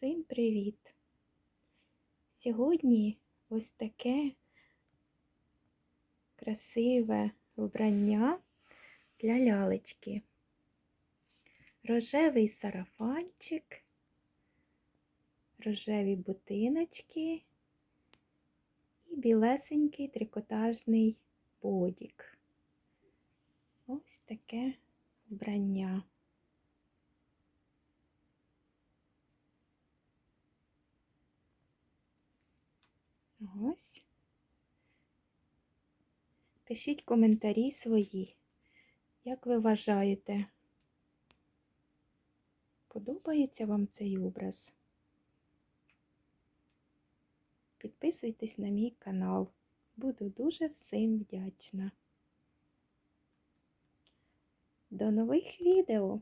Всім привіт! Сьогодні ось таке красиве вбрання для лялечки. Рожевий сарафанчик, рожеві бутиночки і білесенький трикотажний бодік. Ось таке вбрання. Ось. Пишіть коментарі свої. Як ви вважаєте, подобається вам цей образ? Підписуйтесь на мій канал. Буду дуже всім вдячна. До нових відео!